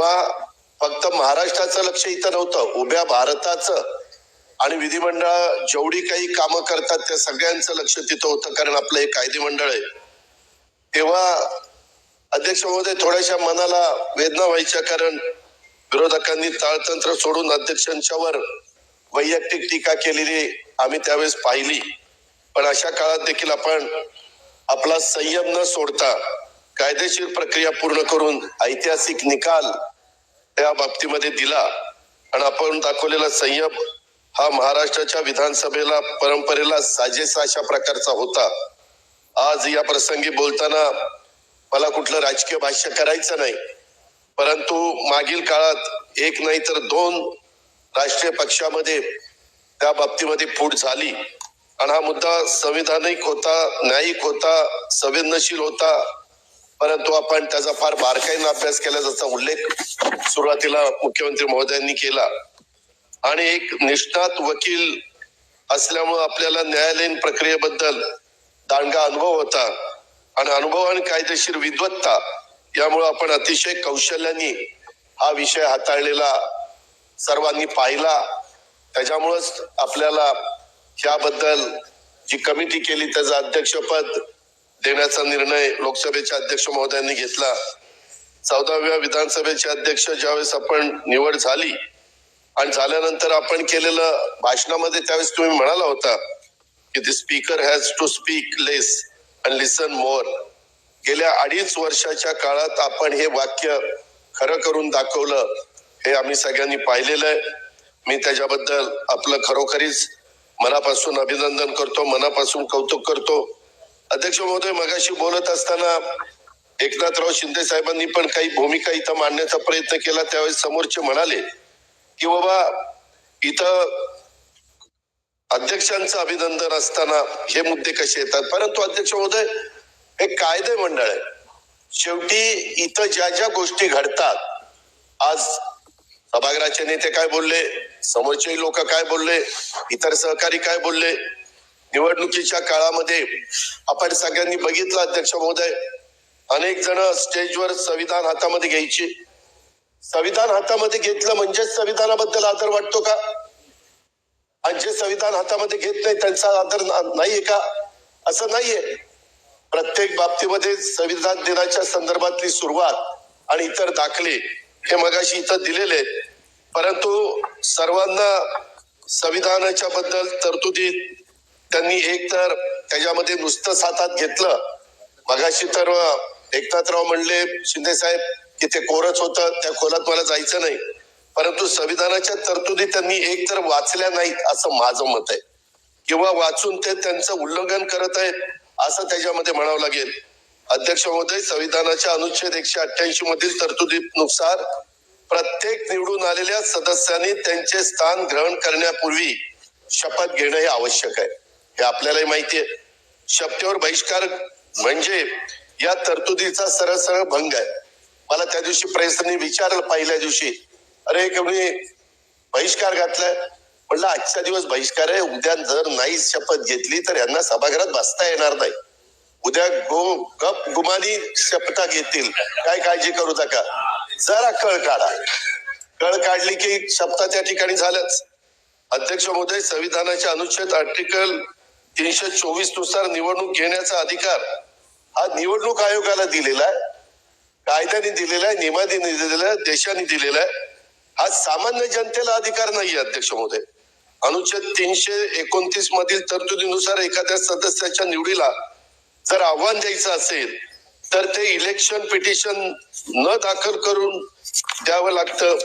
तेव्हा फक्त महाराष्ट्राचं लक्ष इथं नव्हतं. उभ्या भारताचं आणि विधिमंडळ जेवढी काही कामं करतात त्या सगळ्यांचं लक्ष तिथं होतं कारण आपलं हे कायदे मंडळ आहे. तेव्हा अध्यक्ष महोदय थोड्याशा मनाला वेदना व्हायच्या कारण विरोधकांनी ताळतंत्र सोडून अध्यक्षांच्यावर वैयक्तिक टीका केलेली आम्ही त्यावेळेस पाहिली. पण अशा काळात देखील आपण आपला संयम न सोडता कायदेशीर प्रक्रिया पूर्ण करून ऐतिहासिक निकाल त्या बाबतीमध्ये दिला. आणि आपण दाखवलेला संयम हा महाराष्ट्राच्या विधानसभेला परंपरेला साजेसा अशा प्रकारचा होता. आज या प्रसंगी बोलताना मला कुठलं राजकीय भाष्य करायचं नाही. परंतु मागील काळात एक नाही तर दोन राष्ट्रीय पक्षामध्ये त्या बाबतीमध्ये फूट झाली. आणि हा मुद्दा संविधानिक होता न्यायिक होता संवेदनशील होता. परंतु आपण त्याचा फार बारकाईनं अभ्यास केला ज्याचा उल्लेख सुरुवातीला मुख्यमंत्री महोदयांनी केला. आणि एक निष्णात वकील असल्यामुळे आपल्याला न्यायालयीन प्रक्रियेबद्दल दांडगा अनुभव होता. आणि अनुभव आणि कायदेशीर विद्वत्ता यामुळे आपण अतिशय कौशल्याने हा विषय हाताळलेला सर्वांनी पाहिला. त्याच्यामुळंच आपल्याला याबद्दल जी कमिटी केली त्याचं अध्यक्षपद देण्याचा निर्णय लोकसभेच्या अध्यक्ष महोदयांनी घेतला. चौदाव्या विधानसभेचे अध्यक्ष ज्यावेळेस आपण निवड झाली आणि झाल्यानंतर आपण केलेलं भाषणामध्ये त्यावेळेस तुम्ही म्हणाला होता की the speaker has to speak less and listen more गेल्या अडीच वर्षाच्या काळात आपण हे वाक्य खरं करून दाखवलं हे आम्ही सगळ्यांनी पाहिलेलं आहे. मी त्याच्याबद्दल आपलं खरोखरीच मनापासून अभिनंदन करतो मनापासून कौतुक करतो. अध्यक्ष महोदय मगाशी बोलत असताना एकनाथराव शिंदे साहेबांनी पण काही भूमिका इथं मांडण्याचा प्रयत्न केला. त्यावेळेस समोरचे म्हणाले की बाबा इथं अध्यक्षांचं अभिनंदन असताना हे मुद्दे कसे येतात? परंतु अध्यक्ष महोदय हे कायदे मंडळ आहे. शेवटी इथं ज्या ज्या गोष्टी घडतात आज सभागृहाचे नेते काय बोलले? समोरचे लोक काय बोलले? इतर सहकारी काय बोलले? निवडणुकीच्या काळामध्ये आपण सगळ्यांनी बघितलं अध्यक्ष महोदय अनेक जण स्टेजवर संविधान हातामध्ये घ्यायचे. संविधान हातामध्ये घेतलं म्हणजेच संविधानाबद्दल आदर वाटतो का? आणि जे संविधान हातामध्ये घेत नाही त्यांचा आदर नाहीये का? असं नाहीये. प्रत्येक बाबतीमध्ये संविधान दिनाच्या संदर्भातली सुरुवात आणि इतर दाखले हे मगाशी इथं दिलेले आहेत. परंतु सर्वांना संविधानाच्या बद्दल तरतुदी त्यांनी एक तर त्याच्यामध्ये नुसतं हातात घेतलं. मगाशी तर एकनाथराव म्हणले शिंदे साहेब की ते कोरच होतं त्या खोलात मला जायचं नाही. परंतु संविधानाच्या तरतुदी त्यांनी एक तर वाचल्या नाहीत असं माझं मत आहे. किंवा वाचून ते त्यांचं उल्लंघन करत आहेत असं त्याच्यामध्ये म्हणावं लागेल. अध्यक्ष महोदय संविधानाच्या अनुच्छेद एकशे अठ्ठ्याऐंशी मधील तरतुदीनुसार प्रत्येक निवडून आलेल्या सदस्यांनी त्यांचे स्थान ग्रहण करण्यापूर्वी शपथ घेणं हे आवश्यक आहे. हे आपल्यालाही माहिती आहे. शपथेवर बहिष्कार म्हणजे या तरतुदीचा सरळ सरळ भंग आहे. मला त्या दिवशी प्रेसने विचारलं पहिल्या दिवशी अरे कोणी बहिष्कार घातलाय. म्हणलं आजचा दिवस बहिष्कार आहे. उद्या जर नाही शपथ घेतली तर यांना सभागृहात बसता येणार नाही. उद्या गो गप गुमानी शपथा घेतील. काय काळजी करू नका. जरा कळ काढा. कळ काढली की शपथा त्या ठिकाणी झाल्याच. अध्यक्ष महोदय संविधानाच्या अनुच्छेद आर्टिकल तीनशे चोवीसनुसार निवडणूक घेण्याचा अधिकार हा निवडणूक आयोगाला दिलेला आहे. कायद्याने दिलेला आहे नियमाने दिलेला आहे देशाने दिलेला आहे. हा सामान्य जनतेला अधिकार नाही अध्यक्ष महोदय. अनुच्छेद तीनशे एकोणतीस मधील तरतुदीनुसार एखाद्या सदस्याच्या निवडीला जर आव्हान द्यायचं असेल तर ते इलेक्शन पिटिशन न दाखल करून द्यावं लागतं.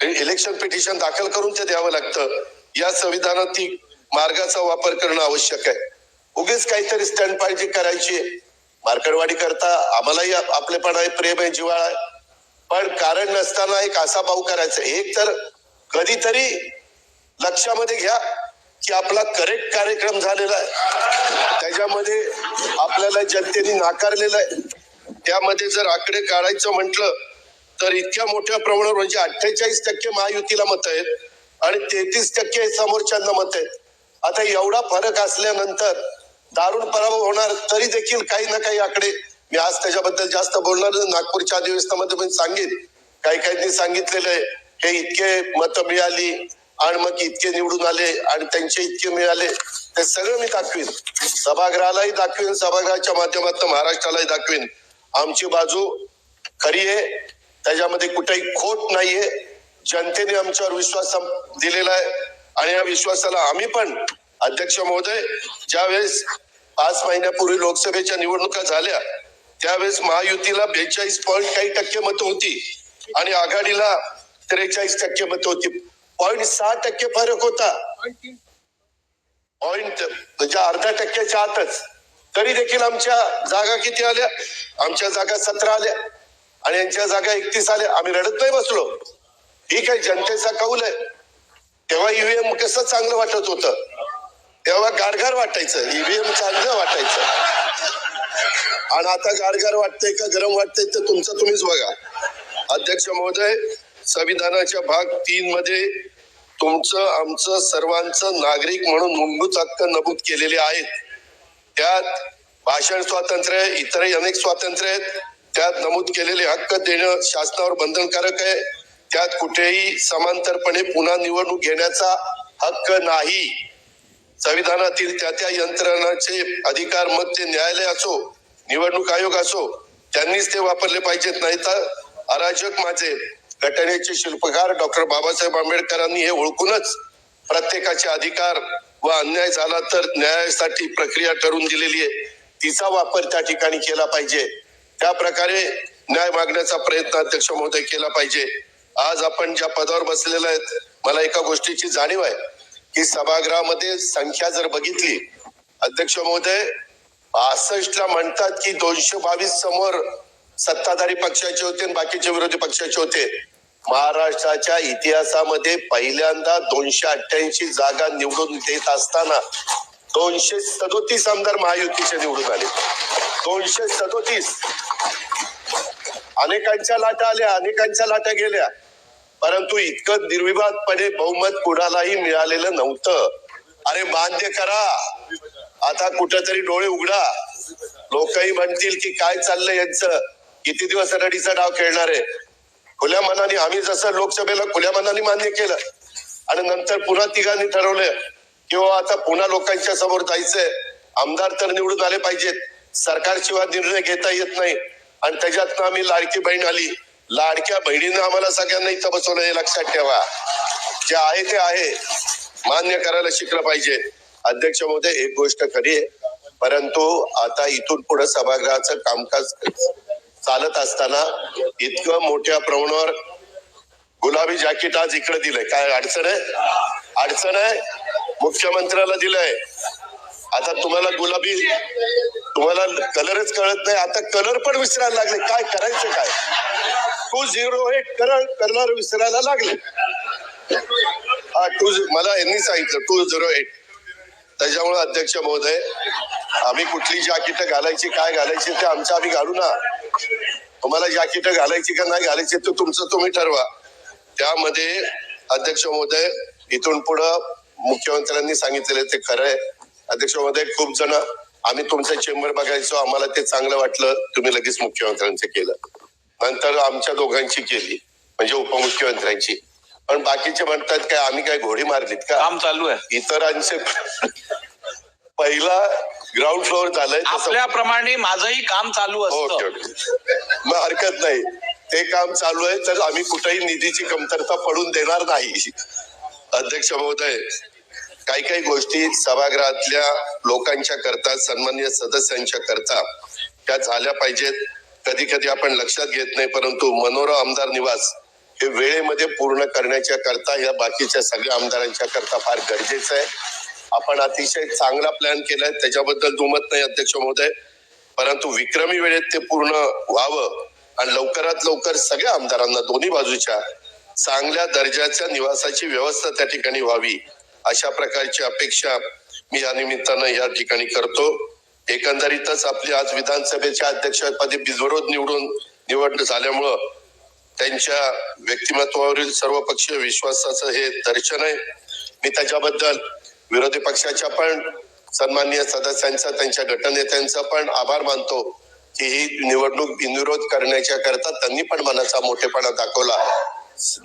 इलेक्शन पिटिशन दाखल करून ते द्यावं लागतं. या संविधानात ती मार्गाचा वापर करणं आवश्यक आहे. उगीच काहीतरी स्टँड पाहिजे करायची मार्कडवाडी करता आम्हालाही आपलेपण आहे प्रेम आहे जिवाळा आहे. पण कारण नसताना एक असा भाऊ करायचा एक तर कधीतरी लक्षामध्ये घ्या की आपला करेक्ट कार्यक्रम झालेला आहे. त्याच्यामध्ये आपल्याला जनतेने नाकारलेलं आहे. त्यामध्ये जर आकडे काढायचं म्हटलं तर इतक्या मोठ्या प्रमाणावर म्हणजे अठ्ठेचाळीस टक्के महायुतीला मत आहेत आणि तेहतीस टक्के समोरच्यांना मत आहेत. आता एवढा फरक असल्यानंतर दारुण पराभव होणार तरी देखील काही ना काही आकडे. मी आज त्याच्याबद्दल जास्त बोलणार नागपूरच्या अधिवेशनामध्ये पण सांगेन. काही काहींनी सांगितलेलं आहे. हे इतके मतं मिळाली आणि मग इतके निवडून आले आणि त्यांचे इतके मिळाले ते सगळं मी दाखवीन. सभागृहालाही दाखवीन. सभागृहाच्या माध्यमातून महाराष्ट्रालाही दाखवीन. आमची बाजू खरी आहे. त्याच्यामध्ये कुठेही खोट नाहीये. जनतेने आमच्यावर विश्वास दिलेला आहे. आणि या विश्वासाला आम्ही पण अध्यक्ष महोदय ज्यावेळेस पाच महिन्यापूर्वी लोकसभेच्या निवडणुका झाल्या त्यावेळेस महायुतीला बेचाळीस पॉईंट काही टक्के मतं होती आणि आघाडीला त्रेचाळीस टक्के मतं होती. पॉईंट सहा टक्के फरक होता. पॉईंट म्हणजे अर्ध्या टक्क्याच्या आतच. तरी देखील आमच्या जागा किती आल्या? आमच्या जागा सतरा आल्या. आणि यांच्या जागा एकतीस आल्या. आम्ही रडत नाही बसलो. ही काही जनतेचा कौल आहे. तेव्हा ईव्हीएम कसं चांगलं वाटत होतं? तेव्हा गारगार वाटायचं. ईव्हीएम चांगलं वाटायचं. आणि आता गारगार वाटतंय का गरम वाटतंय तर तुमचं तुम्हीच बघा. अध्यक्ष महोदय संविधानाच्या भाग तीन मध्ये तुमचं आमचं सर्वांचं नागरिक म्हणून मूलभूत हक्क नमूद केलेले आहेत. त्यात भाषण स्वातंत्र्य इतरही अनेक स्वातंत्र्य आहेत. त्यात नमूद केलेले हक्क देणं शासनावर बंधनकारक आहे. त्यात कुठेही समांतरपणे पुन्हा निवडणूक घेण्याचा हक्क नाही. संविधानातील त्या त्या यंत्रणाचे अधिकार मग ते न्यायालय असो निवडणूक आयोग असो त्यांनीच ते वापरले पाहिजेत. नाही तर अराजक माझे घटनेचे शिल्पकार डॉक्टर बाबासाहेब आंबेडकरांनी हे ओळखूनच प्रत्येकाचे अधिकार व अन्याय झाला तर न्यायासाठी प्रक्रिया ठरवून दिलेली आहे. तिचा वापर त्या ठिकाणी केला पाहिजे. त्या प्रकारे न्याय मागण्याचा प्रयत्न अध्यक्ष महोदय केला पाहिजे. आज आपण ज्या पदावर बसलेले आहेत मला एका गोष्टीची जाणीव आहे की सभागृहामध्ये संख्या जर बघितली अध्यक्ष महोदय बासष्ट ला म्हणतात की दोनशे बावीस समोर सत्ताधारी पक्षाचे होते आणि बाकीचे विरोधी पक्षाचे होते. महाराष्ट्राच्या इतिहासामध्ये पहिल्यांदा दोनशे अठ्ठ्याऐंशी जागा निवडून देत असताना दोनशे सदोतीस आमदार महायुतीचे निवडून आले. दोनशे सदोतीस. अनेकांच्या लाटा आल्या अनेकांच्या लाटा गेल्या. परंतु इतकं निर्विवादपणे बहुमत कुणालाही मिळालेलं नव्हतं. अरे बाध्य करा. आता कुठंतरी डोळे उघडा. लोकही म्हणतील की काय चाललंय यांचं? किती दिवस रडीचा डाव खेळणार? आहे खुल्या मनाने आम्ही जसं लोकसभेला खुल्या मनाने मान्य केलं आणि नंतर पुन्हा तिघांनी ठरवलं किंवा हो, आता पुन्हा लोकांच्या समोर जायचंय. आमदार तर निवडून आले पाहिजेत. सरकारशिवाय निर्णय घेता येत नाही. आणि त्याच्यातनं आम्ही लाडकी बहीण आली. लाडक्या बहिणीनं आम्हाला सगळ्यांना इथं बसवलं हे लक्षात ठेवा. जे आहे ते आहे. मान्य करायला शिकलं पाहिजे. अध्यक्ष महोदय एक गोष्ट खरी आहे. परंतु आता इथून पुढे सभागृहाचं कामकाज चालत असताना इतकं मोठ्या प्रमाणावर गुलाबी जॅकेट आज इकडे दिलंय. काय अडचण आहे? अडचण आहे? मुख्यमंत्र्याला दिलंय. आता तुम्हाला गुलाबी तुम्हाला कलरच कळत नाही. आता कलर पण विसरायला लागले. काय करायचं काय? टू झिरो एट कलर करणार विसरायला लागले. हा टू मला यांनी सांगितलं टू झिरो एट त्याच्यामुळे अध्यक्ष महोदय आम्ही कुठली जॅकेट घालायची काय घालायची ते आमचं आम्ही घालू ना. तुम्हाला जॅकेट घालायची का नाही घालायची ते तुमचं तुम्ही ठरवा. त्यामध्ये अध्यक्ष महोदय इथून पुढं मुख्यमंत्र्यांनी सांगितलेलं ते खरं आहे. अध्यक्ष महोदय खूप जण आम्ही तुमचं चेंबर बघायचो आम्हाला ते चांगलं वाटलं तुम्ही लगेच मुख्यमंत्र्यांचं केलं. नंतर आमच्या दोघांची केली म्हणजे उपमुख्यमंत्र्यांची. पण बाकीचे म्हणतात काय आम्ही काय घोडी मारलीत का? काम चालू आहे. इतरांचे पहिला ग्राउंड फ्लोअर झालंय आपल्याप्रमाणे माझंही काम चालू ओके असतं. ओके मग हरकत नाही. ते काम चालू आहे तर आम्ही कुठेही निधीची कमतरता पडून देणार नाही. अध्यक्ष महोदय काही काही गोष्टी सभागृहातल्या लोकांच्या करता सन्मान्य सदस्यांच्या करता त्या झाल्या पाहिजेत. कधी कधी आपण लक्षात घेत नाही परंतु मनोरा आमदार निवास हे वेळेमध्ये पूर्ण करण्याच्या करता या बाकीच्या सगळ्या आमदारांच्या करता फार गरजेचं आहे. आपण अतिशय चांगला प्लॅन केलाय त्याच्याबद्दल दुमत नाही अध्यक्ष महोदय. परंतु विक्रमी वेळेत ते पूर्ण व्हावं आणि लवकरात लवकर सगळ्या आमदारांना दोन्ही बाजूच्या चांगल्या दर्जाच्या निवासाची व्यवस्था त्या ठिकाणी व्हावी अशा प्रकारची अपेक्षा मी या निमित्तानं या ठिकाणी करतो. एकंदरीतच आपली आज विधानसभेच्या अध्यक्षपदी बिनविरोध निवडून निवड झाल्यामुळं त्यांच्या व्यक्तिमत्वावरील सर्व पक्षीय विश्वासाचं हे दर्शन आहे. मी त्याच्याबद्दल विरोधी पक्षाच्या पण सन्माननीय सदस्यांचा त्यांच्या गटनेत्यांचा पण आभार मानतो की ही निवडणूक बिनविरोध करण्याच्या करता त्यांनी पण मनाचा मोठेपणा दाखवला.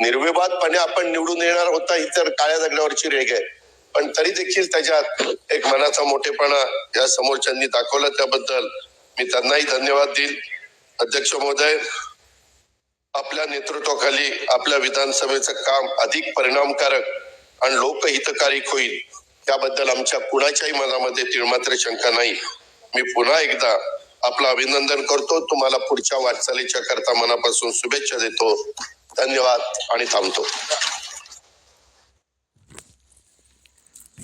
निर्विवादपणे आपण निवडून येणार होता ही तर काळ्या दगडावरची रेग आहे. पण तरी देखील त्याच्यात एक मनाचा मोठेपणा या समोरच्यांनी दाखवला त्याबद्दल मी त्यांनाही धन्यवाद देईल अध्यक्ष महोदय आपल्या नेतृत्वाखाली आपल्या विधानसभेचं काम अधिक परिणामकारक आणि लोकहितकारी होईल त्याबद्दल आमच्या कुणाच्याही मनामध्ये तिळमात्र शंका नाही. मी पुन्हा एकदा आपलं अभिनंदन करतो. तुम्हाला पुढच्या वाटचालीच्या करता मनापासून शुभेच्छा देतो. धन्यवाद आणि थांबतो.